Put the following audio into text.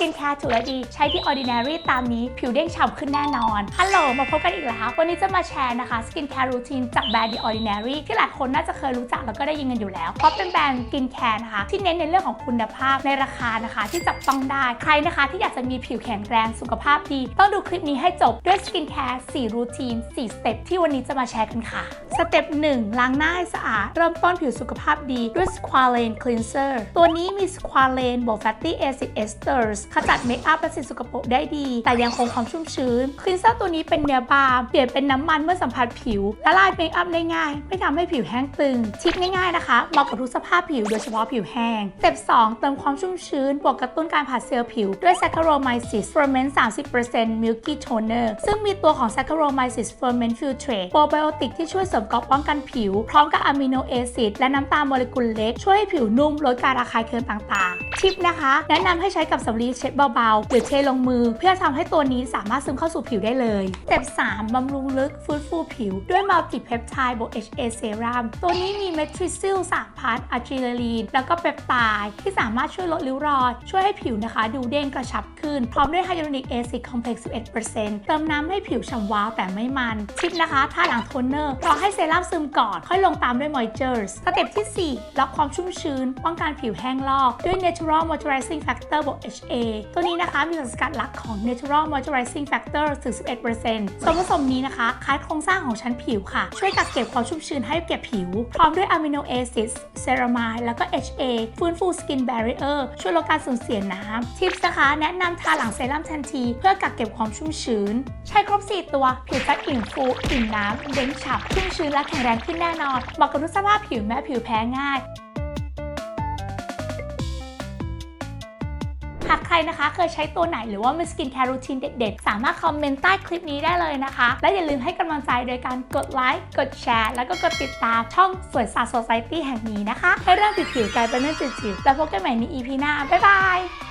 กินแคร์ถูกและดี ใช้ที่ Ordinary ตามนี้ผิวเด้งฉ่ำขึ้นแน่นอนฮัลโหลมาพบกันอีกแล้ว วันนี้จะมาแชร์นะคะสกินแคร์รูทีนจากแบรนด์ The Ordinary ที่หลายคนน่าจะเคยรู้จักแล้วก็ได้ยินกันอยู่แล้ว เพราะเป็นแบรนด์สกินแคร์นะคะ ที่เน้นในเรื่องของคุณภาพในราคานะคะ ที่จับต้องได้ใครนะคะ ที่อยากจะมีผิวแข็งแรงสุขภาพดี ต้องดูคลิปนี้ให้จบด้วยสกินแคร์4รูทีน4สเต็ปที่วันนี้จะมาแชร์กันค่ะ สเต็ป1ล้างหน้าให้สะอาด เริ่มต้นผิวสุขภาพดีด้วย Squalane Cleanser ตัวนี้มี Squalane บวก Fatty Acid Esters ขจัดเมคอัพและสิ่งสกปรกได้ดี แต่ยังคงความชุ่มชื้น Cleanser ตัวนี้เป็นเนื้อบาล์เปลี่ยนเป็นน้ำมันเมื่อสัมผัสผิว ละลายเมคอัพได้ง่าย ไม่ทำให้ผิวแห้งตึงทิปง่ายๆนะคะเหมาะกับทุกสภาพผิวโดยเฉพาะผิวแห้งสเต็ป2เติมความชุ่มชื้น บวกกระตุ้นการผลัดเซลล์ผิวด้วย Saccharomyces ferment 30% Milky Toner ซึ่งมีตัวของ Saccharomyces ferment filtrate โปรไบโอติกที่ช่วยเสริมเกราะป้องกันผิว พร้อมกับอะมิโนแอซิดและน้ำตาลโมเลกุลเล็ก ช่วยให้ผิวนุ่มลดการระคายเคืองต่างๆ ทิปนะคะ แนะนำให้ใช้กับสำลีเช็ดเบาๆ หรือเทลงมือ เพื่อทำให้ตัวนี้สามารถซึมเข้าสู่ผิวได้เลยสเต็ป3บำรุงลึกฟื้นฟูผิว ด้วยมัลติเพปไทด์บวก HA เซรั่มตัวนี้มีเมทริซิล3พาร์ตอะจิเลลีนแล้วก็เปปไทด์ที่สามารถช่วยลดริ้วรอย ช่วยให้ผิวนะคะ ดูเด้งกระชับขึ้น พร้อมด้วยไฮยาลูรอนิกแอซิดคอมเพล็กซ์11%เติมน้ำให้ผิวฉ่ำวาวแต่ไม่มันทิปนะคะทาหลังโทนเนอร์รอให้เซซรั่มซึมก่อน ค่อยลงตามด้วยมอยเจอร์สเต็ปที่ 4 ล็อกความชุ่มชื้น ป้องกันผิวแห้งลอก ด้วย Natural Moisturizing Factor บวก HA ตัวนี้นะคะมีสารสกัดหลักของ Natural Moisturizing Factor ถึง 11%ส่วนผสมนี้นะคะคล้ายโครงสร้างของชั้นผิวค่ะ ช่วยกักเก็บความชุ่มชื้นให้แก่ผิว พร้อมด้วยอะมิโนแอซิดเซรามายแล้วก็ HA ฟื้นฟูสกินแบร r เออร์ช่วยลดการสูญเสียน้ำทิปนะคะแนะนำทาหลังเซรั่มทันที เพื่อกักเก็บความชุ่มชื้น ใช้ครบ 4 ตัว ผิวจะอิ่มฟูอิ่มน้ำเด้งฉ่ำชุ่มชื้นและแข็งแรงขึ้นแน่นอนเหมาะกับทุกสภาพผิวแม้ผิวแพ้ง่ายหากใครนะคะเคยใช้ตัวไหนหรือว่ามีสกินแคร์รูทีนเด็ดๆ สามารถคอมเมนต์ใต้คลิปนี้ได้เลยนะคะ และอย่าลืมให้กำลังใจโดยการกดไลค์ กดแชร์ แล้วก็กดติดตามช่องสวยศาสตร์โซซตี้แห่งนี้นะคะ ให้เรื่องผิวๆกลายเป็นเรื่องจิ๋วๆแล้วพบกันใหม่ใน EP หน้า บ๊ายบาย